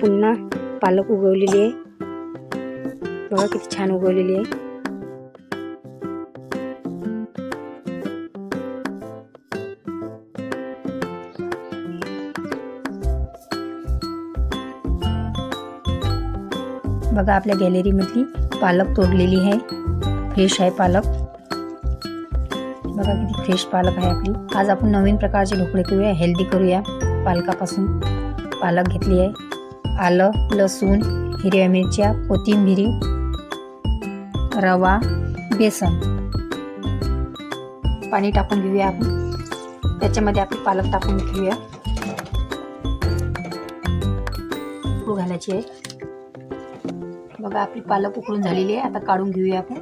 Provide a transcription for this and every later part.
पुन्हा पालक उगवलेली आहे. बघा किती छान उगवलेली आहे. बघा आपल्या गॅलरीमधली पालक तोडलेली आहे. फ्रेश आहे पालक. बघा किती फ्रेश पालक आहे आपली. आज आपण नवीन प्रकारचे ढोकळे करूया. हेल्दी करूया. पालकापासून पालक घेतली आहे. आलं लसूण हिरव्या मिरच्या कोथिंबिरी रवा बेसन. पाणी टाकून घेऊया आपण. त्याच्यामध्ये आपण पालक टाकून घेऊया. उकळू घालायची आहे. बघा आपली पालक उकळून झालेली आहे. आता काढून घेऊया आपण.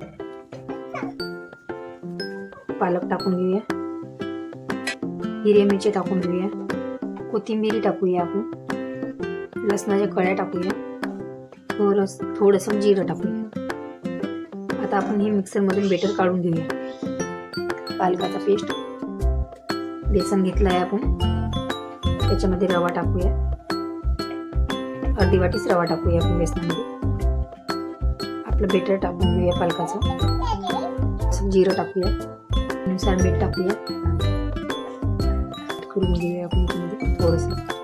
पालक टाकून घेऊया. हिरव्या मिरची टाकून घेऊया. कोथिंबिरी टाकूया आपण. लसणाच्या कळ्या टाकूया. थोडस थोडंसं जिरं टाकूया. आता आपण हे मिक्सरमधून बेटर काढून घेऊया. पालकाचा पेस्ट बेसन घेतलं आहे आपण. त्याच्यामध्ये रवा टाकूया. अर्धी वाटीच रवा टाकूया आपण बेसनामध्ये. आपलं बेटर टाकून घेऊया पालकाचं. जिरं टाकूया. नुसार मीठ टाकूया. करून घेऊया आपण थोडंसं.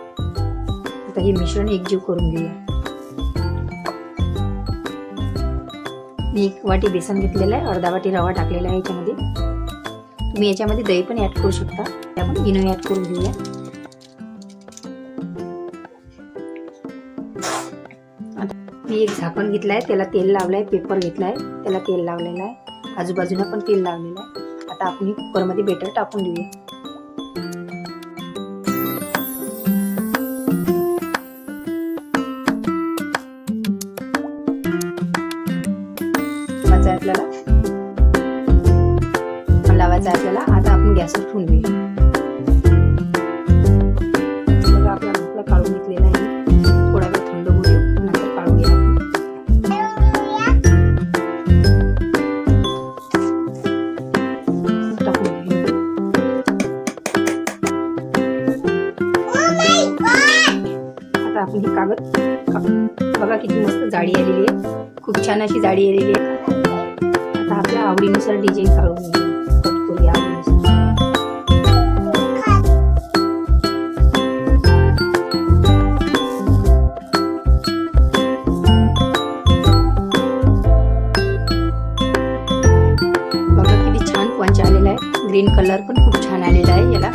हे मिश्रण एकजीव करून घेऊया. मी एक वाटी बेसन घेतलेलं आहे अर्धा वाटी रवा टाकलेला आहे याच्यामध्ये. तुम्ही याच्यामध्ये दही पण ॲड करू शकता. त्यामध्ये आपण इनो ॲड करून घेऊया. मी एक झाकण घेतलं आहे त्याला तेल लावलं आहे पेपर घेतला आहे त्याला तेल लावलेलं आहे. आजूबाजूला पण तेल लावलेलं आहे. आता आपण कुकरमध्ये बेटर टाकून देऊया लावायचं आहे आपल्याला. आता आपण गॅसवर ठेवून घेऊया बघा आपला काढून घेतलेला आहे. थोडा वेळ थंड होऊ देऊ. नंतर काढून घ्या आता आपण ही कागद बघा किती मस्त जाडी आलेली आहे. खूप छान अशी जाडी आलेली आहे. आता आपल्या आवडीनुसार डिझाईन काढून घेऊया. बघूया. बघा किती छान पंच आलेला आहे. ग्रीन कलर पण खूप छान आलेला आहे याला.